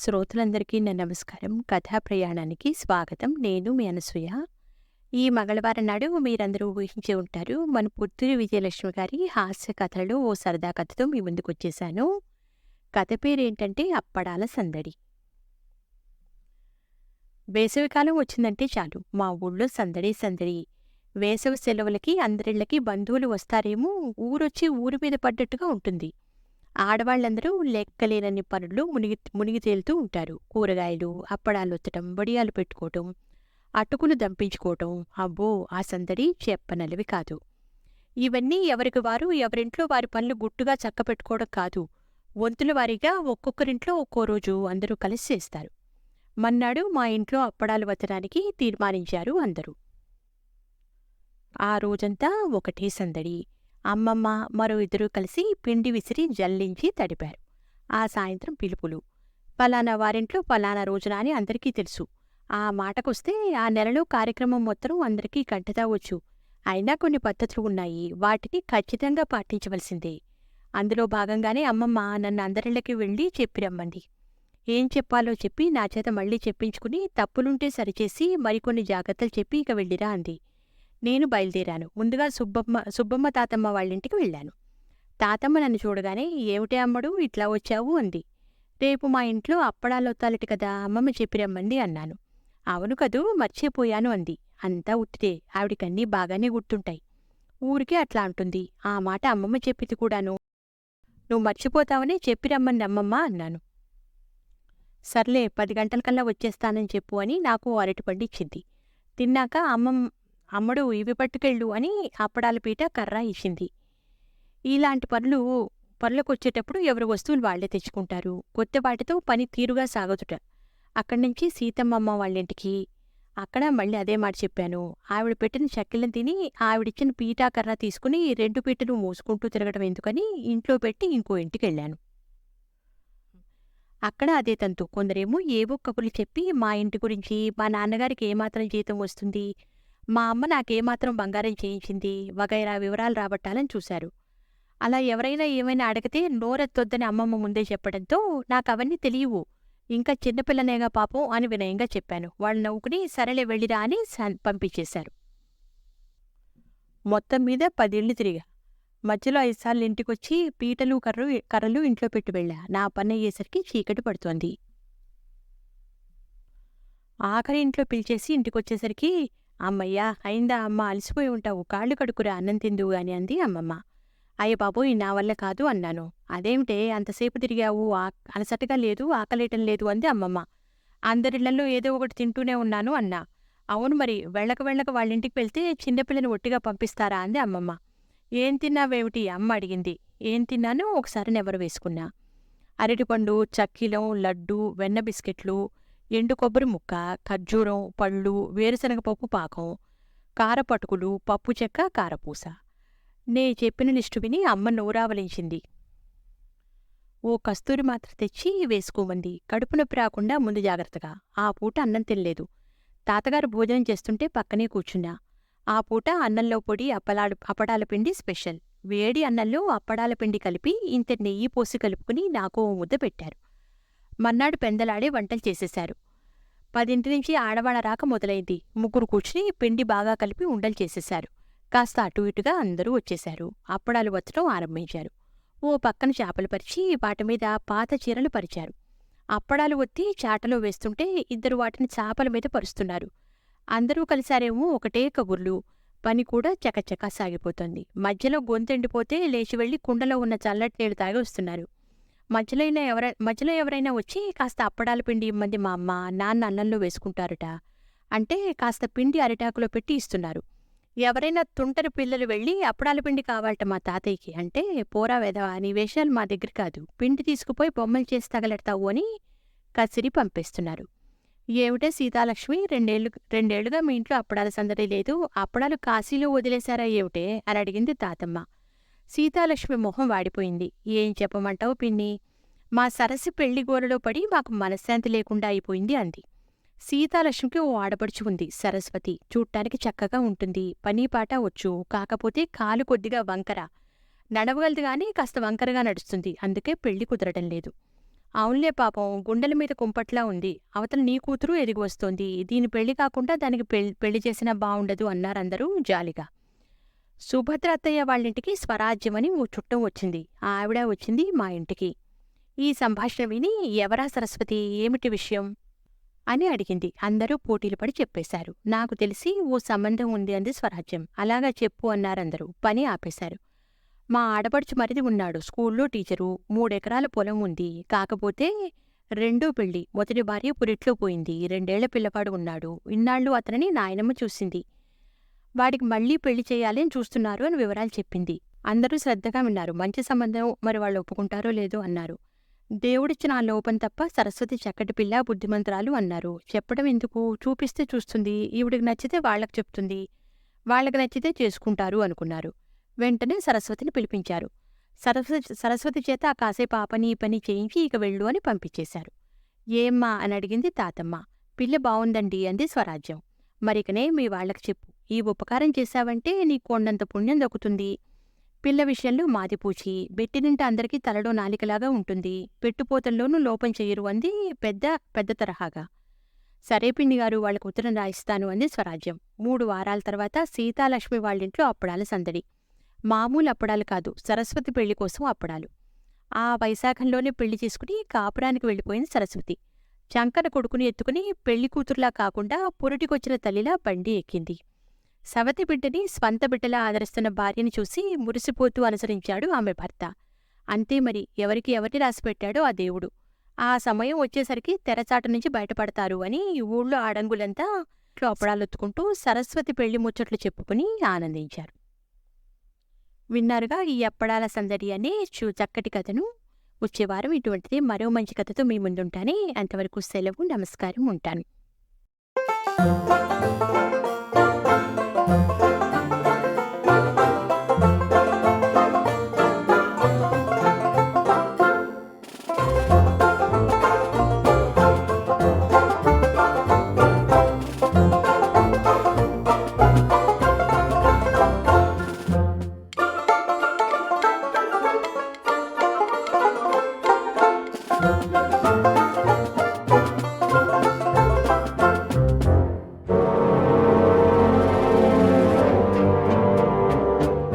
శ్రోతలందరికీ నా నమస్కారం. కథా ప్రయాణానికి స్వాగతం. నేను మీ అనసూయ. ఈ మంగళవారం నాడు మీరందరూ ఊహించి ఉంటారు మన పుత్తూరు విజయలక్ష్మి గారి హాస్య కథలో ఓ సరదా కథతో మీ ముందుకు వచ్చేసాను కథ పేరు ఏంటంటే అప్పడాల సందడి. వేసవికాలం వచ్చిందంటే చాలు. మా ఊళ్ళో సందడి సందడి. వేసవి సెలవులకి అందరిళ్ళకి బంధువులు వస్తారేమో ఊరొచ్చి ఊరి మీద పడ్డట్టుగా ఉంటుంది. ఆడవాళ్ళందరూ లెక్కలేనన్ని పనులు మునిగి మునిగి తేలుతూ ఉంటారు. కూరగాయలు అప్పడాలు వచ్చటం వడియాలు పెట్టుకోవటం అటుకులు దంపించుకోవటం. అబ్బో! ఆ సందడి చెప్పనలివి కాదు. ఇవన్నీ ఎవరికి వారు ఎవరింట్లో వారి పనులు గుట్టుగా చక్కపెట్టుకోవడం కాదు. వంతుల వారీగా ఒక్కొక్కరింట్లో ఒక్కో రోజు అందరూ కలిసి చేస్తారు. మన్నాడు మా ఇంట్లో అప్పడాలు వత్తడానికి తీర్మానించారు అందరూ. ఆ రోజంతా ఒకటే సందడి. అమ్మమ్మ మరో ఇద్దరు కలిసి పిండి విసిరి జల్లించి తడిపారు. ఆ సాయంత్రం పిలుపులు. పలానా వారింట్లో పలానా రోజున అని అందరికీ తెలుసు. ఆ మాటకొస్తే ఆ నెలలో కార్యక్రమం మొత్తం అందరికీ కంటదావచ్చు అయినా కొన్ని పద్ధతులు ఉన్నాయి. వాటిని ఖచ్చితంగా పాటించవలసిందే. అందులో భాగంగానే అమ్మమ్మ నన్ను అందరిళ్ళకి వెళ్ళి చెప్పిరమ్మంది ఏం చెప్పాలో చెప్పి నా చేత మళ్ళీ చెప్పించుకుని తప్పులుంటే సరిచేసి మరికొన్ని జాగ్రత్తలు చెప్పి ఇక వెళ్ళిరా అంది. నేను బయలుదేరాను. ముందుగా సుబ్బమ్మ సుబ్బమ్మ తాతమ్మ వాళ్ళింటికి వెళ్ళాను. తాతమ్మ నన్ను చూడగానే ఏమిటే అమ్మడు ఇట్లా వచ్చావు? అంది. రేపు మా ఇంట్లో అప్పడాలొత్తాలటి కదా అమ్మమ్మ చెప్పి రమ్మంది అన్నాను. అవును కదూ మర్చిపోయాను అంది. అంతా ఉత్తితే ఆవిడికన్నీ బాగానే గుర్తుంటాయి. ఊరికే అట్లా అంటుంది. ఆ మాట అమ్మమ్మ చెప్పింది కూడాను. నువ్వు మర్చిపోతావని చెప్పి రమ్మంది అమ్మమ్మ అన్నాను. సర్లే పది గంటలకల్లా వచ్చేస్తానని చెప్పు అని నాకు అరటిపండు ఇచ్చింది. తిన్నాక అమ్మమ్మ అమ్మడు ఇవి పట్టుకెళ్ళు అని అప్పడాల పీట కర్ర ఇచ్చింది. ఇలాంటి పనులు పనులకొచ్చేటప్పుడు ఎవరి వస్తువులు వాళ్ళే తెచ్చుకుంటారు. కొత్త వాటితో పని తీరుగా సాగుతుట. అక్కడి నుంచి సీతమ్మమ్మ వాళ్ళింటికి. అక్కడ మళ్ళీ అదే మాట చెప్పాను. ఆవిడ పెట్టిన చక్కెలను తిని ఆవిడిచ్చిన పీటా కర్ర తీసుకుని రెండు పీటను మోసుకుంటూ తిరగడం ఎందుకని ఇంట్లో పెట్టి ఇంకో ఇంటికి వెళ్ళాను అక్కడ అదే తంతు. కొందరేమో ఏవో కబుర్లు చెప్పి మా ఇంటి గురించి మా నాన్నగారికి ఏమాత్రం జీతం వస్తుంది? మా అమ్మ నాకేమాత్రం బంగారం చేయించింది వగైరా వివరాలు రాబట్టాలని చూశారు. అలా ఎవరైనా ఏమైనా అడిగితే నోరెత్తొద్దని అమ్మమ్మ ముందే చెప్పడంతో నాకు అవన్నీ తెలియవు. ఇంకా చిన్నపిల్లనేగా పాపం అని వినయంగా చెప్పాను. వాళ్ళు నవ్వుకుని సరేలే వెళ్ళిరా అని పంపించేశారు. మొత్తం మీద పదేళ్ళు తిరిగా. మధ్యలో ఐదుసార్లు ఇంటికొచ్చి పీటలు కర్రు కర్రలు ఇంట్లో పెట్టి వెళ్ళా. నా పని అయ్యేసరికి చీకటి పడుతోంది. ఆఖరి ఇంట్లో పిలిచేసి ఇంటికొచ్చేసరికి అమ్మయ్యా అయిందా అమ్మ? అలసిపోయి ఉంటావు. కాళ్ళు కడుకురా అన్నం తిందువు అని అంది అమ్మమ్మ. అయ్య బాబోయ్ నా వల్ల కాదు అన్నాను. అదేమిటే? అంతసేపు తిరిగావు. ఆ- అలసటగా లేదు ఆకలేయటం లేదు అంది అమ్మమ్మ. అందరిళ్ళలో ఏదో ఒకటి తింటూనే ఉన్నాను అన్నా. అవును మరి వెళ్ళక వెళ్ళక వాళ్ళింటికి వెళ్తే చిన్నపిల్లని ఒట్టిగా పంపిస్తారా? అంది అమ్మమ్మ. ఏం తిన్నావేమిటి? అమ్మ అడిగింది. ఏం తిన్నానో ఒకసారి నెవరు వేసుకున్నా. అరటిపండు చక్కిలం లడ్డు వెన్న బిస్కెట్లు ఎండు కొబ్బరి ముక్క ఖర్జూరం పళ్ళు వేరుశనగ పప్పు పాకం కారపటుకులు పప్పు చెక్క కారపూస. నే చెప్పిన లిస్టు విని అమ్మ నోరావలించింది. ఓ కస్తూరి మాత్ర తెచ్చి వేసుకోమంది. కడుపు నొప్పి రాకుండా ముందు జాగ్రత్తగా. ఆ పూట అన్నం తినలేదు. తాతగారు భోజనం చేస్తుంటే పక్కనే కూర్చున్నా. ఆ పూట అన్నంలో పొడి అప్పలాడు అప్పడాల పిండి స్పెషల్. వేడి అన్నంలో అప్పడాల పిండి కలిపి ఇంత నెయ్యి పోసి కలుపుకుని నాకు ఓ ముద్ద పెట్టారు. మన్నాడు పెందలాడే వంటలు చేసేశారు. పదింటి నుంచి ఆడవాళ్ళ రాక మొదలైంది. ముగ్గురు కూర్చుని పిండి బాగా కలిపి ఉండలు చేసేశారు. కాస్త అటు ఇటుగా అందరూ వచ్చేశారు. అప్పడాలు వచ్చడం ఆరంభించారు. ఓ పక్కన చేపలు పరిచి వాటి మీద పాత చీరలు పరిచారు. అప్పడాలు ఒత్తి చాటలో వేస్తుంటే ఇద్దరు వాటిని చేపల మీద పరుస్తున్నారు. అందరూ కలిసారేమో ఒకటే కబుర్లు. పని కూడా చకచకా సాగిపోతోంది. మధ్యలో గొంతెండిపోతే లేచి వెళ్ళి కుండలో ఉన్న చల్లటి నీళ్ళు తాగి వస్తున్నారు. మధ్యలో ఎవర మధ్యలో ఎవరైనా వచ్చి కాస్త అప్పడాల పిండి ఇమ్మంది మా అమ్మ నాన్న అన్నంలో వేసుకుంటారట. అంటే కాస్త పిండి అరిటాకులో పెట్టి ఇస్తున్నారు. ఎవరైనా తుంటరి పిల్లలు వెళ్ళి అప్పడాల పిండి కావాలట మా తాతయ్యకి. అంటే పోరా వెధవా నీ వేషాలు మా దగ్గర కాదు. పిండి తీసుకుపోయి బొమ్మలు చేసి తగలెడతావు అని కసిరి పంపేస్తున్నారు. ఏమిటే సీతాలక్ష్మి రెండేళ్ళు రెండేళ్ళుగా మీ ఇంట్లో అప్పడాల సందడి లేదు. అప్పడాలు కాశీలో వదిలేశారా ఏమిటే అని అడిగింది తాతమ్మ. సీతాలక్ష్మి మొహం వాడిపోయింది. ఏం చెప్పమంటావు పిన్ని? మా సరసి పెళ్ళి గోరలో పడి మాకు మనశ్శాంతి లేకుండా అయిపోయింది అంది. సీతాలక్ష్మికి ఓ ఆడపడుచు ఉంది సరస్వతి. చూడటానికి చక్కగా ఉంటుంది. పనీపాట వచ్చు కాకపోతే కాలు కొద్దిగా వంకర. నడవగలదు గాని కాస్త వంకరగా నడుస్తుంది. అందుకే పెళ్ళి కుదరటం లేదు. అవునులే పాపం గుండెల మీద కుంపట్లా ఉంది. అవతల నీ కూతురు ఎదిగి వస్తోంది. దీని పెళ్ళి కాకుండా దానికి పెళ్ళి పెళ్ళి చేసినా బావుండదు అన్నారందరూ జాలిగా. సుభద్రాతయ్య వాళ్ళింటికి స్వరాజ్యమని ఓ చుట్టం వచ్చింది. ఆవిడ వచ్చింది మా ఇంటికి. ఈ సంభాషణ విని ఎవరా సరస్వతి ఏమిటి విషయం? అని అడిగింది. అందరూ పోటీలు పడి చెప్పేశారు. నాకు తెలిసి ఓ సంబంధం ఉంది అంది స్వరాజ్యం. అలాగా చెప్పు అన్నారందరూ. పని ఆపేశారు. మా ఆడపడుచు మరిది ఉన్నాడు. స్కూల్లో టీచరు. మూడెకరాల పొలం ఉంది. కాకపోతే రెండో పెళ్ళి మొదటి భార్య పురిట్లో పోయింది. రెండేళ్ళ పిల్లవాడు ఉన్నాడు. ఇన్నాళ్ళు అతనిని నాయనమ్మ చూసింది. వాడికి మళ్ళీ పెళ్ళి చేయాలి అని చూస్తున్నారు అని వివరాలు చెప్పింది. అందరూ శ్రద్ధగా విన్నారు. మంచి సంబంధం మరి వాళ్ళు ఒప్పుకుంటారో లేదో అన్నారు. దేవుడిచ్చిన ఆ లోపం తప్ప సరస్వతి చక్కటి పిల్ల బుద్ధిమంతరాలు అన్నారు. చెప్పడం ఎందుకు? చూపిస్తే చూస్తుంది. ఈవిడికి నచ్చితే వాళ్ళకి చెప్తుంది. వాళ్ళకి నచ్చితే చేసుకుంటారు అనుకున్నారు. వెంటనే సరస్వతిని పిలిపించారు. సరస్వతి సరస్వతి చేత ఆ కాసేపు ఆ పని ఈ పని చేయించి ఇక వెళ్ళు అని పంపించేశారు. ఏమ్మా? అని అడిగింది తాతమ్మ. పిల్ల బావుందండి అంది స్వరాజ్యం. మరికనే మీ వాళ్ళకి చెప్పు. ఈ ఉపకారం చేశావంటే నీకు కొండంత పుణ్యం దక్కుతుంది. పిల్ల విషయంలో మాదిపూచి బెట్టినింట అందరికీ తలలో నాలికలాగా ఉంటుంది. పెట్టుపోతల్లోనూ లోపం చెయ్యరు అంది పెద్ద పెద్ద తరహాగా. సరే పిండి గారు వాళ్ళకు ఉత్తరం రాయిస్తాను అంది స్వరాజ్యం. మూడు వారాల తర్వాత సీతాలక్ష్మి వాళ్ళింట్లో అప్పడాల సందడి. మామూలు అప్పడాలు కాదు సరస్వతి పెళ్ళి కోసం అప్పడాలు. ఆ వైశాఖంలోనే పెళ్ళి చేసుకుని కాపురానికి వెళ్ళిపోయింది సరస్వతి. చంకన కొడుకుని ఎత్తుకుని పెళ్ళి కూతురులా కాకుండా పురుటికొచ్చిన తల్లిలా బండి ఎక్కింది. సవతి బిడ్డని స్వంత బిడ్డలా ఆదరిస్తున్న భార్యని చూసి మురిసిపోతూ అనుసరించాడు ఆమె భర్త. అంతే మరి ఎవరికి ఎవరిని రాసిపెట్టాడో ఆ దేవుడు. ఆ సమయం వచ్చేసరికి తెరచాట నుంచి బయటపడతారు అని ఊళ్ళో ఆడంగులంతా అప్పడాలొత్తుకుంటూ సరస్వతి పెళ్ళి ముచ్చట్లు చెప్పుకుని ఆనందించారు. విన్నారుగా ఈ అప్పడాల సందడి అనే చూ చక్కటి కథను? వచ్చేవారం ఇటువంటిది మరో మంచి కథతో మీ ముందుంటానే. అంతవరకు సెలవు నమస్కారం ఉంటాను.